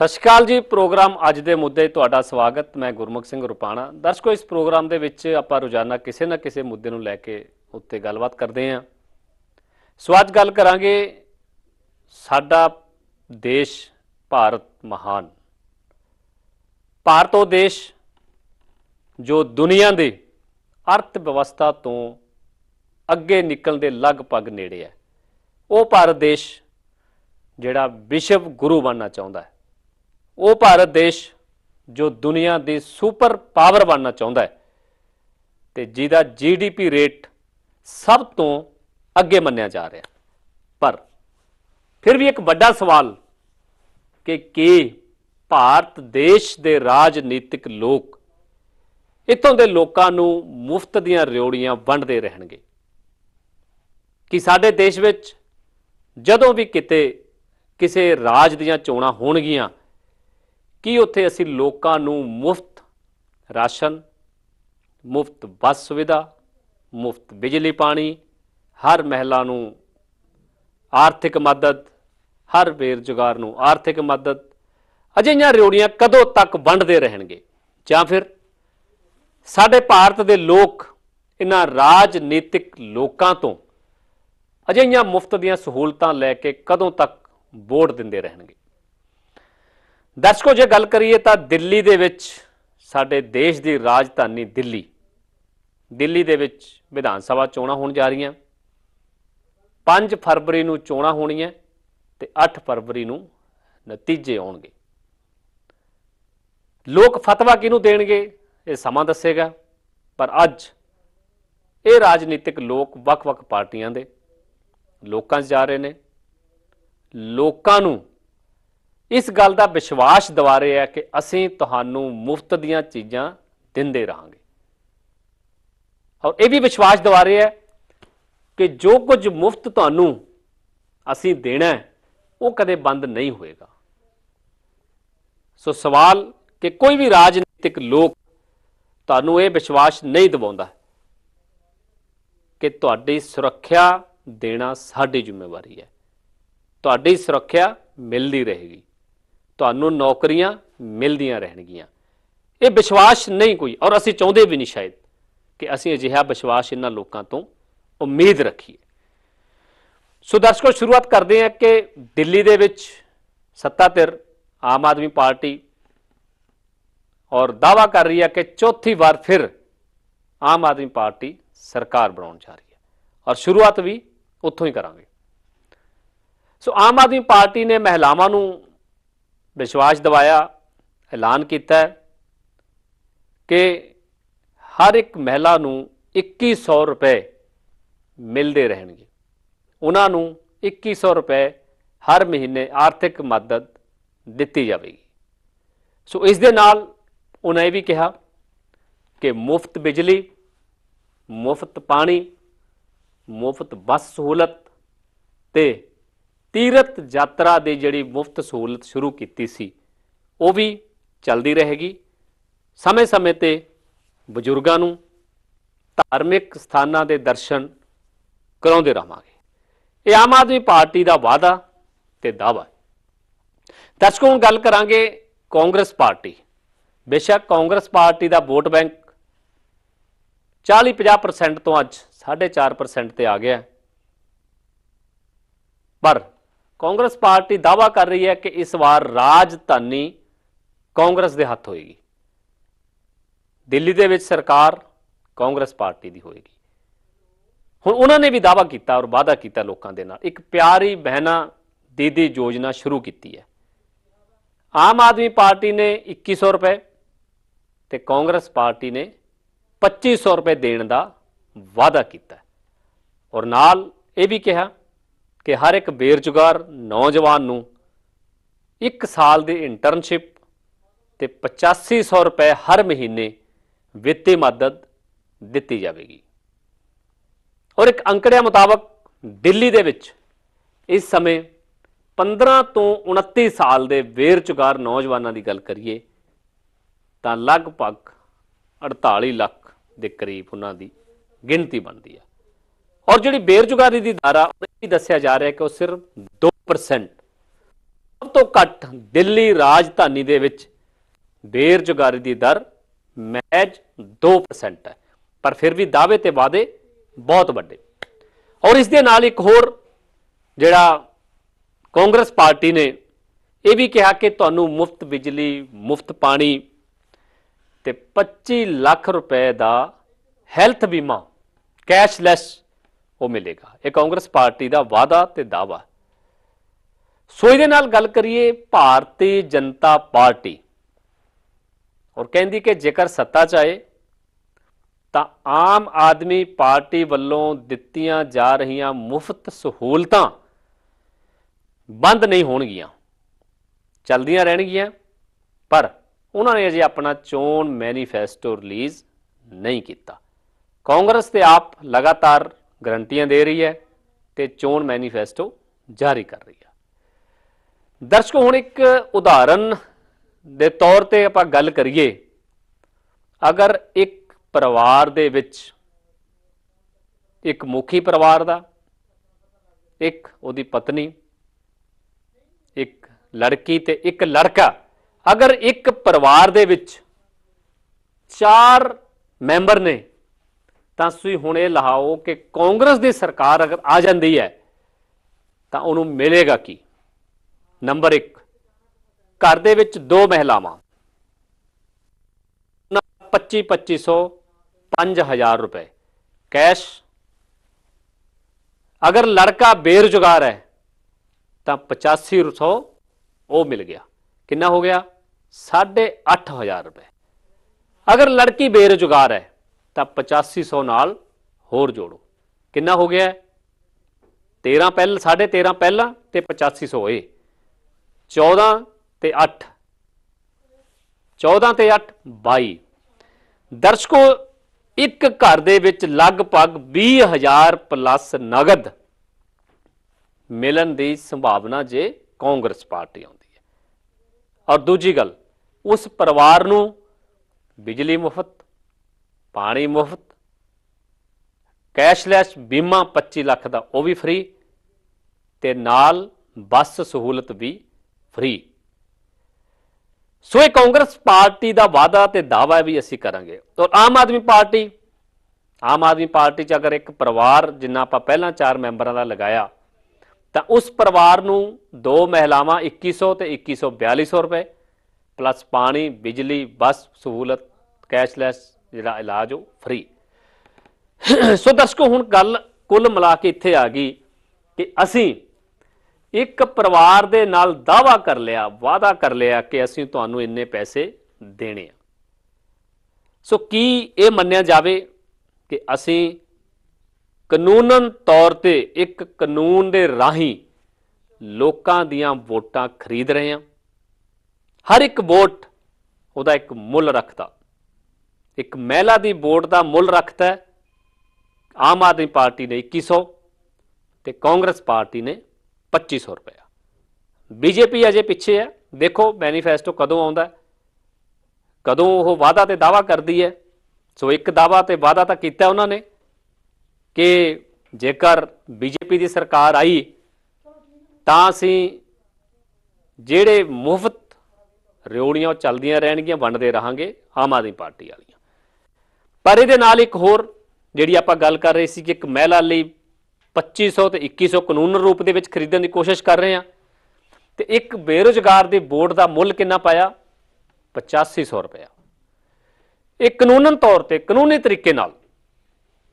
ਸਤਿ ਸ਼੍ਰੀ ਅਕਾਲ ਜੀ, ਪ੍ਰੋਗਰਾਮ ਅੱਜ ਦੇ ਮੁੱਦੇ ਤੁਹਾਡਾ ਸਵਾਗਤ, ਮੈਂ ਗੁਰਮੁਖ ਸਿੰਘ ਰੁਪਾਣਾ। ਦਰਸ਼ਕੋ, ਇਸ ਪ੍ਰੋਗਰਾਮ ਦੇ ਵਿੱਚ ਆਪਾਂ ਰੋਜ਼ਾਨਾ ਕਿਸੇ ਨਾ ਕਿਸੇ ਮੁੱਦੇ ਨੂੰ ਲੈ ਕੇ ਉੱਤੇ ਗੱਲਬਾਤ ਕਰਦੇ ਹਾਂ। ਸੋ ਅੱਜ ਗੱਲ ਕਰਾਂਗੇ ਸਾਡਾ ਦੇਸ਼ ਭਾਰਤ ਮਹਾਨ। ਭਾਰਤ ਉਹ ਦੇਸ਼ ਜੋ ਦੁਨੀਆ ਦੇ ਅਰਥ ਵਿਵਸਥਾ ਤੋਂ ਅੱਗੇ ਨਿਕਲਣ ਦੇ ਲਗਭਗ ਨੇੜੇ ਹੈ। ਉਹ ਭਾਰਤ ਦੇਸ਼ ਜਿਹੜਾ ਵਿਸ਼ਵ ਗੁਰੂ ਬਣਨਾ ਚਾਹੁੰਦਾ ਹੈ। ਉਹ ਭਾਰਤ ਦੇਸ਼ ਜੋ ਦੁਨੀਆ ਦੀ ਸੁਪਰ ਪਾਵਰ ਬਣਨਾ ਚਾਹੁੰਦਾ ਹੈ ਤੇ ਜਿਹਦਾ ਜੀਡੀਪੀ ਰੇਟ ਸਭ ਤੋਂ ਅੱਗੇ ਮੰਨਿਆ ਜਾ ਰਿਹਾ। ਪਰ ਫਿਰ ਵੀ ਇੱਕ ਵੱਡਾ ਸਵਾਲ ਕਿ ਕੀ ਭਾਰਤ ਦੇਸ਼ ਦੇ ਰਾਜਨੀਤਿਕ ਲੋਕ ਇੱਥੋਂ ਦੇ ਲੋਕਾਂ ਨੂੰ ਮੁਫਤ ਦੀਆਂ ਰਿਓੜੀਆਂ ਵੰਡਦੇ ਰਹਿਣਗੇ? ਕਿ ਸਾਡੇ ਦੇਸ਼ ਵਿੱਚ ਜਦੋਂ ਵੀ ਕਿਤੇ ਕਿਸੇ ਰਾਜ ਦੀਆਂ ਚੋਣਾਂ ਹੋਣਗੀਆਂ ਕੀ ਉੱਥੇ ਅਸੀਂ ਲੋਕਾਂ ਨੂੰ ਮੁਫਤ ਰਾਸ਼ਨ, ਮੁਫਤ ਬੱਸ ਸੁਵਿਧਾ, ਮੁਫਤ ਬਿਜਲੀ ਪਾਣੀ, ਹਰ ਮਹਿਲਾ ਨੂੰ ਆਰਥਿਕ ਮਦਦ, ਹਰ ਬੇਰੁਜ਼ਗਾਰ ਨੂੰ ਆਰਥਿਕ ਮਦਦ, ਅਜਿਹੀਆਂ ਰਿਓੜੀਆਂ ਕਦੋਂ ਤੱਕ ਵੰਡਦੇ ਰਹਿਣਗੇ? ਜਾਂ ਫਿਰ ਸਾਡੇ ਭਾਰਤ ਦੇ ਲੋਕ ਇਹਨਾਂ ਰਾਜਨੀਤਿਕ ਲੋਕਾਂ ਤੋਂ ਅਜਿਹੀਆਂ ਮੁਫਤ ਦੀਆਂ ਸਹੂਲਤਾਂ ਲੈ ਕੇ ਕਦੋਂ ਤੱਕ ਵੋਟ ਦਿੰਦੇ ਰਹਿਣਗੇ? ਦਰਸ਼ਕੋ, ਜੇ ਗੱਲ ਕਰੀਏ ਤਾਂ ਦਿੱਲੀ ਦੇ ਵਿੱਚ ਸਾਡੇ ਦੇਸ਼ ਦੀ ਰਾਜਧਾਨੀ ਦਿੱਲੀ ਦਿੱਲੀ ਦੇ ਵਿੱਚ ਵਿਧਾਨ ਸਭਾ ਚੋਣਾਂ ਹੋਣ ਜਾ ਰਹੀਆਂ। 5 ਫਰਵਰੀ ਨੂੰ ਚੋਣਾਂ ਹੋਣੀਆਂ ਤੇ 8 ਫਰਵਰੀ ਨੂੰ ਨਤੀਜੇ ਆਉਣਗੇ। ਲੋਕ ਫਤਵਾ ਕਿਹਨੂੰ ਦੇਣਗੇ, ਇਹ ਸਮਾਂ ਦੱਸੇਗਾ, ਪਰ ਅੱਜ ਇਹ ਰਾਜਨੀਤਿਕ ਲੋਕ ਵੱਖ-ਵੱਖ ਪਾਰਟੀਆਂ ਦੇ ਲੋਕਾਂ 'ਚ ਜਾ ਰਹੇ ਨੇ। ਲੋਕਾਂ ਨੂੰ ਇਸ ਗੱਲ ਦਾ ਵਿਸ਼ਵਾਸ ਦਿਵਾ ਰਹੇ ਹੈ ਕਿ ਅਸੀਂ ਤੁਹਾਨੂੰ ਮੁਫਤ ਦੀਆਂ ਚੀਜ਼ਾਂ ਦਿੰਦੇ ਰਹਾਂਗੇ। ਔਰ ਇਹ ਵੀ ਵਿਸ਼ਵਾਸ ਦਿਵਾ ਰਹੇ ਹੈ ਕਿ ਜੋ ਕੁਝ ਮੁਫਤ ਤੁਹਾਨੂੰ ਅਸੀਂ ਦੇਣਾ ਉਹ ਕਦੇ ਬੰਦ ਨਹੀਂ ਹੋਏਗਾ। ਸੋ ਸਵਾਲ ਕਿ ਕੋਈ ਵੀ ਰਾਜਨੀਤਿਕ ਲੋਕ ਤੁਹਾਨੂੰ ਇਹ ਵਿਸ਼ਵਾਸ ਨਹੀਂ ਦਿਵਾਉਂਦਾ ਕਿ ਤੁਹਾਡੀ ਸੁਰੱਖਿਆ ਦੇਣਾ ਸਾਡੀ ਜ਼ਿੰਮੇਵਾਰੀ ਹੈ। ਤੁਹਾਡੀ ਸੁਰੱਖਿਆ ਮਿਲਦੀ ਰਹੇਗੀ। ਤੁਹਾਨੂੰ ਨੌਕਰੀਆਂ ਮਿਲਦੀਆਂ ਰਹਿਣਗੀਆਂ। ਇਹ ਵਿਸ਼ਵਾਸ ਨਹੀਂ ਕੋਈ ਔਰ ਅਸੀਂ ਚਾਹੁੰਦੇ ਵੀ ਨਹੀਂ ਸ਼ਾਇਦ ਕਿ ਅਸੀਂ ਅਜਿਹਾ ਵਿਸ਼ਵਾਸ ਇਹਨਾਂ ਲੋਕਾਂ ਤੋਂ ਉਮੀਦ ਰੱਖੀਏ। ਸੋ ਦਰਸ਼ਕੋ, ਸ਼ੁਰੂਆਤ ਕਰਦੇ ਹਾਂ ਕਿ ਦਿੱਲੀ ਦੇ ਵਿੱਚ ਸੱਤਾ ਧਿਰ, ਆਮ ਆਦਮੀ ਪਾਰਟੀ ਔਰ ਦਾਵਾ ਕਰ ਰਹੀ ਹੈ ਕਿ ਚੌਥੀ ਵਾਰ ਫਿਰ ਆਮ ਆਦਮੀ ਪਾਰਟੀ ਸਰਕਾਰ ਬਣਾਉਣ ਜਾ ਰਹੀ ਹੈ ਔਰ ਸ਼ੁਰੂਆਤ ਵੀ ਉੱਥੋਂ ਹੀ ਕਰਾਂਗੇ। ਸੋ ਆਮ ਆਦਮੀ ਪਾਰਟੀ ਨੇ ਮਹਿਲਾਵਾਂ ਨੂੰ ਵਿਸ਼ਵਾਸ ਦਿਵਾਇਆ, ਐਲਾਨ ਕੀਤਾ ਕਿ ਹਰ ਇੱਕ ਮਹਿਲਾ ਨੂੰ 2100 ਰੁਪਏ ਮਿਲਦੇ ਰਹਿਣਗੇ। ਉਹਨਾਂ ਨੂੰ 2100 ਰੁਪਏ ਹਰ ਮਹੀਨੇ ਆਰਥਿਕ ਮਦਦ ਦਿੱਤੀ ਜਾਵੇਗੀ। ਸੋ ਇਸ ਦੇ ਨਾਲ ਉਹਨਾਂ ਇਹ ਵੀ ਕਿਹਾ ਕਿ ਮੁਫਤ ਬਿਜਲੀ, ਮੁਫਤ ਪਾਣੀ, ਮੁਫਤ ਬੱਸ ਸਹੂਲਤ ਤੇ ਤੀਰਥ ਯਾਤਰਾ ਦੀ ਜਿਹੜੀ ਮੁਫਤ ਸਹੂਲਤ ਸ਼ੁਰੂ ਕੀਤੀ ਸੀ, ਉਹ ਵੀ ਚੱਲਦੀ ਰਹੇਗੀ। ਸਮੇਂ-ਸਮੇਂ ਤੇ ਬਜ਼ੁਰਗਾਂ ਨੂੰ ਧਾਰਮਿਕ ਸਥਾਨਾਂ ਦੇ ਦਰਸ਼ਨ ਕਰਾਉਂਦੇ ਰਹਾਂਗੇ ਇਹ ਆਮ ਆਦਮੀ ਪਾਰਟੀ ਦਾ ਵਾਅਦਾ ਤੇ ਦਾਅਵਾ ਦਰਸ਼ਕੋ, ਹੁਣ ਗੱਲ ਕਰਾਂਗੇ ਕਾਂਗਰਸ ਪਾਰਟੀ। ਬੇਸ਼ੱਕ ਕਾਂਗਰਸ ਪਾਰਟੀ ਦਾ ਵੋਟ ਬੈਂਕ 40-50% ਤੋਂ ਅੱਜ 4.5% ਤੇ ਆ ਗਿਆ ਪਰ ਕਾਂਗਰਸ ਪਾਰਟੀ ਦਾਵਾ ਕਰ ਰਹੀ ਹੈ ਕਿ ਇਸ ਵਾਰ ਰਾਜਧਾਨੀ ਕਾਂਗਰਸ ਦੇ ਹੱਥ ਹੋਏਗੀ। ਦਿੱਲੀ ਦੇ ਵਿੱਚ ਸਰਕਾਰ ਕਾਂਗਰਸ ਪਾਰਟੀ ਦੀ ਹੋਏਗੀ। ਹੁਣ ਉਹਨਾਂ ਨੇ ਵੀ ਦਾਵਾ ਕੀਤਾ ਔਰ ਵਾਅਦਾ ਕੀਤਾ ਲੋਕਾਂ ਦੇ ਨਾਲ। ਇੱਕ ਪਿਆਰੀ ਬਹਿਨਾ ਦੀਦੀ ਯੋਜਨਾ ਸ਼ੁਰੂ ਕੀਤੀ ਹੈ। ਆਮ ਆਦਮੀ ਪਾਰਟੀ ਨੇ 2100 ਰੁਪਏ ਤੇ ਕਾਂਗਰਸ ਪਾਰਟੀ ਨੇ 2500 ਰੁਪਏ ਦੇਣ ਦਾ ਵਾਅਦਾ ਕੀਤਾ। ਔਰ ਨਾਲ ਇਹ ਵੀ ਕਿਹਾ ਕਿ ਹਰ ਇੱਕ ਬੇਰੁਜ਼ਗਾਰ ਨੌਜਵਾਨ ਨੂੰ 1 ਸਾਲ ਦੀ ਇੰਟਰਨਸ਼ਿਪ ਤੇ 8500 ਰੁਪਏ ਹਰ ਮਹੀਨੇ ਵਿੱਤੀ ਮਦਦ ਦਿੱਤੀ ਜਾਵੇਗੀ। ਔਰ ਇੱਕ ਅੰਕੜਿਆਂ ਮੁਤਾਬਕ ਦਿੱਲੀ ਦੇ ਵਿੱਚ ਇਸ ਸਮੇਂ 15 ਤੋਂ 29 ਸਾਲ ਦੇ ਬੇਰੁਜ਼ਗਾਰ ਨੌਜਵਾਨਾਂ ਦੀ ਗੱਲ ਕਰੀਏ ਤਾਂ ਲਗਭਗ 48 ਲੱਖ ਦੇ ਕਰੀਬ ਉਹਨਾਂ ਦੀ ਗਿਣਤੀ ਬਣਦੀ ਹੈ ਔਰ ਜਿਹੜੀ ਬੇਰੁਜ਼ਗਾਰੀ ਦੀ ਦਰ ਆ ਉਹ ਇਹ ਵੀ ਦੱਸਿਆ ਜਾ ਰਿਹਾ ਕਿ ਉਹ ਸਿਰਫ 2% ਸਭ ਤੋਂ ਘੱਟ ਦਿੱਲੀ ਰਾਜਧਾਨੀ ਦੇ ਵਿੱਚ ਬੇਰੁਜ਼ਗਾਰੀ ਦੀ ਦਰ ਮਹਿਜ 2% ਹੈ। ਪਰ ਫਿਰ ਵੀ ਦਾਅਵੇ ਤੇ ਵਾਅਦੇ ਬਹੁਤ ਵੱਡੇ। ਔਰ ਇਸ ਦੇ ਨਾਲ ਇੱਕ ਹੋਰ ਜਿਹੜਾ ਕਾਂਗਰਸ ਪਾਰਟੀ ਨੇ ਇਹ ਵੀ ਕਿਹਾ ਕਿ ਤੁਹਾਨੂੰ ਮੁਫਤ ਬਿਜਲੀ, ਮੁਫਤ ਪਾਣੀ ਤੇ 25 ਲੱਖ ਰੁਪਏ ਦਾ ਹੈਲਥ ਬੀਮਾ, ਕੈਸ਼ਲੈਸ ਉਹ ਮਿਲੇਗਾ। ਇਹ ਕਾਂਗਰਸ ਪਾਰਟੀ ਦਾ ਵਾਅਦਾ ਤੇ ਦਾਵਾ ਸੋ ਇਹਦੇ ਨਾਲ ਗੱਲ ਕਰੀਏ ਭਾਰਤੀ ਜਨਤਾ ਪਾਰਟੀ। ਔਰ ਕਹਿੰਦੀ ਕਿ ਜੇਕਰ ਸੱਤਾ 'ਚ ਆਏ, ਤਾਂ ਆਮ ਆਦਮੀ ਪਾਰਟੀ ਵੱਲੋਂ ਦਿੱਤੀਆਂ ਜਾ ਰਹੀਆਂ ਮੁਫਤ ਸਹੂਲਤਾਂ ਬੰਦ ਨਹੀਂ ਹੋਣਗੀਆਂ। ਚੱਲਦੀਆਂ ਰਹਿਣਗੀਆਂ, ਪਰ ਉਹਨਾਂ ਨੇ ਅਜੇ ਆਪਣਾ ਚੋਣ ਮੈਨੀਫੈਸਟੋ ਰਿਲੀਜ਼ ਨਹੀਂ ਕੀਤਾ। ਕਾਂਗਰਸ ਤੇ ਆਪ ਲਗਾਤਾਰ ਗਰੰਟੀਆਂ ਦੇ ਰਹੀ ਹੈ ਤੇ ਚੋਣ ਮੈਨੀਫੈਸਟੋ ਜਾਰੀ ਕਰ ਰਹੀ ਹੈ। ਦਰਸ਼ਕੋ, ਹੁਣ ਇੱਕ ਉਦਾਹਰਨ ਦੇ ਤੌਰ ਤੇ ਆਪਾਂ ਗੱਲ ਕਰੀਏ। ਅਗਰ ਇੱਕ ਪਰਿਵਾਰ ਦੇ ਵਿੱਚ ਇੱਕ ਮੁਖੀ ਪਰਿਵਾਰ ਦਾ, ਇੱਕ ਉਹਦੀ ਪਤਨੀ, ਇੱਕ ਲੜਕੀ ਤੇ ਇੱਕ ਲੜਕਾ, ਅਗਰ ਇੱਕ ਪਰਿਵਾਰ ਦੇ ਵਿੱਚ ਚਾਰ ਮੈਂਬਰ ਨੇ ਤਾਂ ਤੁਸੀਂ ਹੁਣ ਇਹ ਲਹਾਓ ਕਿ ਕਾਂਗਰਸ ਦੀ ਸਰਕਾਰ ਅਗਰ ਆ ਜਾਂਦੀ ਹੈ, ਤਾਂ ਉਹਨੂੰ ਮਿਲੇਗਾ ਕੀ? ਨੰਬਰ 1 ਘਰ ਦੇ ਵਿੱਚ ਦੋ ਮਹਿਲਾਵਾਂ। 25 2500 5000 ਰੁਪਏ। ਕੈਸ਼। ਅਗਰ ਲੜਕਾ ਬੇਰੁਜ਼ਗਾਰ ਹੈ, ਤਾਂ 8500 ਉਹ ਮਿਲ ਗਿਆ। ਕਿੰਨਾ ਹੋ ਗਿਆ? 8500 ਰੁਪਏ। ਅਗਰ ਲੜਕੀ ਬੇਰੁਜ਼ਗਾਰ ਹੈ ਤਾਂ 8500 ਨਾਲ ਹੋਰ ਜੋੜੋ। ਕਿੰਨਾ ਹੋ ਗਿਆ? 13 ਪਹਿਲ 13.5 ਪਹਿਲਾਂ ਤੇ 8500 ਇਹ। 14 ਤੇ 8 14 ਤੇ 8 22 ਦਰਸ਼ਕੋ, ਇੱਕ ਘਰ ਦੇ ਵਿੱਚ ਲਗਭਗ 20000 ਪਲੱਸ ਨਗਦ ਮਿਲਣ ਦੀ ਸੰਭਾਵਨਾ ਜੇ ਕਾਂਗਰਸ ਪਾਰਟੀ ਆਉਂਦੀ ਹੈ। ਔਰ ਦੂਜੀ ਗੱਲ, ਉਸ ਪਰਿਵਾਰ ਨੂੰ ਬਿਜਲੀ ਮੁਫਤ ਪਾਣੀ ਮੁਫਤ, ਕੈਸ਼ਲੈਸ ਬੀਮਾ 25 ਲੱਖ ਦਾ ਉਹ ਵੀ ਫ੍ਰੀ ਤੇ ਨਾਲ ਬੱਸ ਸਹੂਲਤ ਵੀ ਫ੍ਰੀ। ਸੋ ਇਹ ਕਾਂਗਰਸ ਪਾਰਟੀ ਦਾ ਵਾਅਦਾ ਤੇ ਦਾਅਵਾ ਵੀ ਅਸੀਂ ਕਰਾਂਗੇ। ਔਰ ਆਮ ਆਦਮੀ ਪਾਰਟੀ, ਆਮ ਆਦਮੀ ਪਾਰਟੀ 'ਚ ਅਗਰ ਇੱਕ ਪਰਿਵਾਰ ਜਿੰਨਾ ਆਪਾਂ ਪਹਿਲਾਂ ਚਾਰ ਮੈਂਬਰਾਂ ਦਾ ਲਗਾਇਆ, ਤਾਂ ਉਸ ਪਰਿਵਾਰ ਨੂੰ ਦੋ ਮਹਿਲਾਵਾਂ 2100 ਤੇ 2142 ਰੁਪਏ, ਪਲੱਸ ਪਾਣੀ, ਬਿਜਲੀ, ਬੱਸ, ਸਹੂਲਤ, ਕੈਸ਼ਲੈਸ ਜਿਹੜਾ ਇਲਾਜ ਉਹ ਫ੍ਰੀ ਸੋ ਦਰਸ਼ਕੋ, ਹੁਣ ਗੱਲ ਕੁੱਲ ਮਿਲਾ ਕੇ ਇੱਥੇ ਆ ਗਈ ਕਿ ਅਸੀਂ ਇੱਕ ਪਰਿਵਾਰ ਦੇ ਨਾਲ ਦਾਵਾ ਕਰ ਲਿਆ, ਵਾਅਦਾ ਕਰ ਲਿਆ ਕਿ ਅਸੀਂ ਤੁਹਾਨੂੰ ਇੰਨੇ ਪੈਸੇ ਦੇਣੇ ਆ। ਸੋ ਕੀ ਇਹ ਮੰਨਿਆ ਜਾਵੇ ਕਿ ਅਸੀਂ ਕਾਨੂੰਨਨ ਤੌਰ ਤੇ ਇੱਕ ਕਾਨੂੰਨ ਦੇ ਰਾਹੀਂ ਲੋਕਾਂ ਦੀਆਂ ਵੋਟਾਂ ਖਰੀਦ ਰਹੇ ਹਾਂ? ਹਰ ਇੱਕ ਵੋਟ ਉਹਦਾ ਇੱਕ ਮੁੱਲ ਰੱਖਦਾ। ਇੱਕ ਮਹਿਲਾ ਦੀ ਵੋਟ ਦਾ ਮੁੱਲ ਰੱਖਦਾ ਆਮ ਆਦਮੀ ਪਾਰਟੀ ਨੇ 2100 ਤੇ ਕਾਂਗਰਸ ਪਾਰਟੀ ਨੇ 2500 ਰੁਪਇਆ। ਬੀਜੇਪੀ ਅਜੇ ਪਿੱਛੇ ਹੈ। ਦੇਖੋ ਮੈਨੀਫੈਸਟੋ ਕਦੋਂ ਆਉਂਦਾ ਕਦੋਂ ਉਹ ਵਾਅਦਾ ਤੇ ਦਾਵਾ ਕਰਦੀ ਹੈ। ਸੋ ਇੱਕ ਦਾਵਾ ਤੇ ਵਾਅਦਾ ਤਾਂ ਕੀਤਾ ਉਹਨਾਂ ਨੇ ਕਿ ਜੇਕਰ ਬੀਜੇਪੀ ਦੀ ਸਰਕਾਰ ਆਈ, ਤਾਂ ਅਸੀਂ ਜਿਹੜੇ ਮੁਫਤ ਰਿਓੜੀਆਂ ਉਹ ਚੱਲਦੀਆਂ ਰਹਿਣਗੀਆਂ, ਵੰਡਦੇ ਰਹਾਂਗੇ ਆਮ ਆਦਮੀ ਪਾਰਟੀ ਵਾਲੀਆਂ। ਪਰ ਇਹਦੇ ਨਾਲ ਇੱਕ ਹੋਰ ਜਿਹੜੀ ਆਪਾਂ ਗੱਲ ਕਰ ਰਹੇ ਸੀ ਕਿ ਇੱਕ ਮਹਿਲਾ ਲਈ 2500 ਤੇ 2100 ਕਾਨੂੰਨ ਰੂਪ ਦੇ ਵਿੱਚ ਖਰੀਦਣ ਦੀ ਕੋਸ਼ਿਸ਼ ਕਰ ਰਹੇ ਆ ਤੇ ਇੱਕ ਬੇਰੁਜ਼ਗਾਰ ਦੇ ਬੋਰਡ ਦਾ ਮੁੱਲ ਕਿੰਨਾ ਪਾਇਆ? 8500 ਰੁਪਇਆ। ਇਹ ਕਾਨੂੰਨਨ ਤੌਰ ਤੇ ਕਾਨੂੰਨੀ ਤਰੀਕੇ ਨਾਲ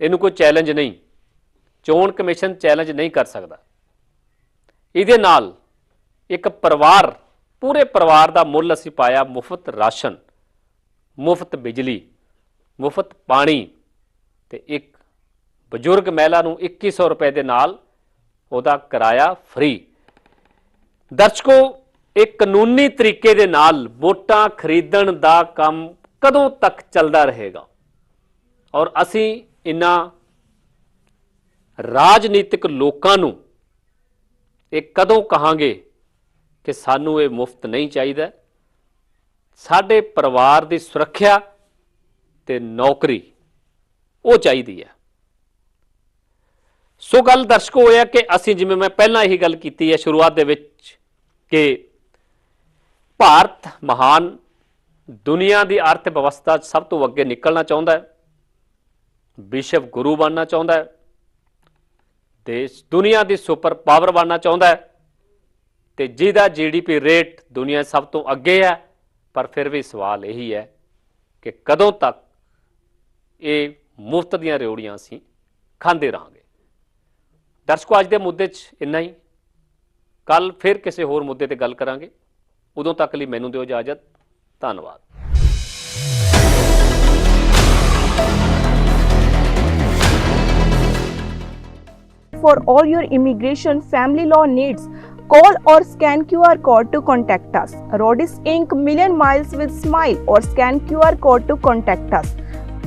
ਇਹਨੂੰ ਕੋਈ ਚੈਲੰਜ ਨਹੀਂ, ਚੋਣ ਕਮਿਸ਼ਨ ਚੈਲੰਜ ਨਹੀਂ ਕਰ ਸਕਦਾ। ਇਹਦੇ ਨਾਲ ਇੱਕ ਪਰਿਵਾਰ, ਪੂਰੇ ਪਰਿਵਾਰ ਦਾ ਮੁੱਲ ਅਸੀਂ ਪਾਇਆ ਮੁਫਤ ਰਾਸ਼ਨ, ਮੁਫਤ ਬਿਜਲੀ। ਮੁਫਤ ਪਾਣੀ ਤੇ ਇੱਕ ਬਜ਼ੁਰਗ ਮਹਿਲਾ ਨੂੰ 2100 ਰੁਪਏ ਦੇ ਨਾਲ ਉਹਦਾ ਕਿਰਾਇਆ ਫ੍ਰੀ ਦਰਸ਼ਕੋ, ਇਹ ਕਾਨੂੰਨੀ ਤਰੀਕੇ ਦੇ ਨਾਲ ਵੋਟਾਂ ਖਰੀਦਣ ਦਾ ਕੰਮ ਕਦੋਂ ਤੱਕ ਚੱਲਦਾ ਰਹੇਗਾ? ਔਰ ਅਸੀਂ ਇਨ੍ਹਾਂ ਰਾਜਨੀਤਿਕ ਲੋਕਾਂ ਨੂੰ ਇਹ ਕਦੋਂ ਕਹਾਂਗੇ ਕਿ ਸਾਨੂੰ ਇਹ ਮੁਫਤ ਨਹੀਂ ਚਾਹੀਦਾ? ਸਾਡੇ ਪਰਿਵਾਰ ਦੀ ਸੁਰੱਖਿਆ ਤੇ ਨੌਕਰੀ, ਉਹ ਚਾਹੀਦੀ ਹੈ। ਸੋ ਗੱਲ ਦਰਸ਼ਕੋ ਹੋਇਆ ਕਿ ਅਸੀਂ ਜਿਵੇਂ ਮੈਂ ਪਹਿਲਾਂ ਇਹੀ ਗੱਲ ਕੀਤੀ ਹੈ ਸ਼ੁਰੂਆਤ ਦੇ ਵਿੱਚ ਕਿ ਭਾਰਤ ਮਹਾਨ ਦੁਨੀਆ ਦੀ ਅਰਥ ਵਿਵਸਥਾ 'ਚ ਸਭ ਤੋਂ ਅੱਗੇ ਨਿਕਲਣਾ ਚਾਹੁੰਦਾ ਹੈ। ਵਿਸ਼ਵ ਗੁਰੂ ਬਣਨਾ ਚਾਹੁੰਦਾ ਹੈ। ਦੇਸ਼ ਦੁਨੀਆ ਦੀ ਸੁਪਰ ਪਾਵਰ ਬਣਨਾ ਚਾਹੁੰਦਾ ਹੈ। ਤੇ ਜਿਹਦਾ ਜੀਡੀਪੀ ਰੇਟ ਦੁਨੀਆ 'ਚ ਸਭ ਤੋਂ ਅੱਗੇ ਹੈ, ਪਰ ਫਿਰ ਵੀ ਸਵਾਲ ਇਹੀ ਹੈ ਕਿ ਕਦੋਂ ਤੱਕ ਇਹ ਮੁਫਤ ਦੀਆਂ ਰਿਉੜੀਆਂ ਅਸੀਂ ਖਾਂਦੇ ਰਹਾਂਗੇ ਦਰਸ਼ਕੋ ਅੱਜ ਦੇ ਮੁੱਦੇ 'ਚ ਇੰਨਾ ਹੀ ਕੱਲ ਫਿਰ ਕਿਸੇ ਹੋਰ ਮੁੱਦੇ ਤੇ ਗੱਲ ਕਰਾਂਗੇ ਉਦੋਂ ਤੱਕ ਲਈ ਮੈਨੂੰ ਦਿਓ ਇਜਾਜ਼ਤ ਧੰਨਵਾਦ For all your immigration family law needs, call or scan QR code to contact us. Rodis Inc. Million Miles with Smile or scan QR code to contact us.